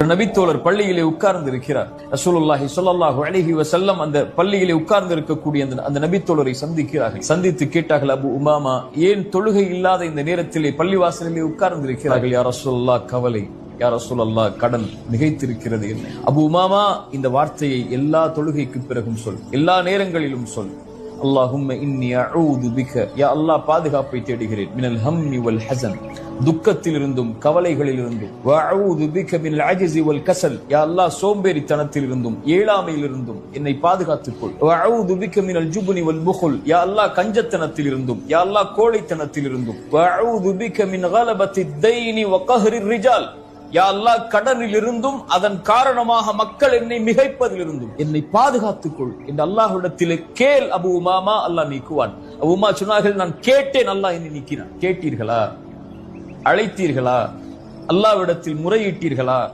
நபித்தோழர் பள்ளியிலே உட்கார்ந்து இருக்கிறார் ரசூலுல்லாஹி ஸல்லல்லாஹு அலைஹி வசல்லம் அந்த பள்ளியிலே உட்கார்ந்து இருக்கக்கூடிய அந்த அந்த நபித்தோழரை சந்திக்கிறார்கள். சந்தித்து கேட்டார்கள் அபு உமாமா ஏன் தொழுகை இல்லாத இந்த நேரத்திலே பள்ளிவாசலிலே உட்கார்ந்து இருக்கிறார்கள் யார் ரசூலுல்லாஹ் கவலை. யார் ரசூலல்லாஹ் கடன் மிகைத்திருக்கிறது. என்று அபு உமாமா இந்த வார்த்தையை எல்லா தொழுகைக்கு பிறகும் சொல். எல்லா நேரங்களிலும் சொல். அல்லாஹும் பிக யா அல்லாஹ் பாதுகாப்பை தேடுகிறேன். மினல் ஹம்மி வல் ஹசன். துக்கத்திலிருந்தும் கவலைகளிலிருந்தும். வஅஊது பிக மினல் அஜ்ஸி வல் கஸல் யா அல்லாஹ் சோம்பேறித்தனத்திலிருந்தும் ஏழாமையிலிருந்தும் என்னை பாதுகாத்துக் கொள் வஅஊது பிக மினல் ஜுப்னி வல் புகுல். யா அல்லாஹ் கஞ்சத்தனத்திலிருந்தும் யா அல்லாஹ் கோழைத்தனத்திலிருந்தும். வஅஊது பிக மின் கலபத்தி தைனி வ கஹ்ரி ரிஜால். யா அல்லாஹ் கடனில் இருந்தும் அதன் காரணமாக மக்கள் என்னை மிகைப்பதிலிருந்தும் என்னை பாதுகாத்துக் கொள் என்று அல்லாஹ்விடத்திலே கேள் அபு உமாமா அல்லாஹ் நீக்குவான். அபு உமா சொன்னார்கள் நான் கேட்டேன் அல்லாஹ் என்னை நீக்கினான். கேட்டீர்களா? அழைத்தீர்களா? அல்லாஹ்விடத்தில் முறையிட்டீர்களா?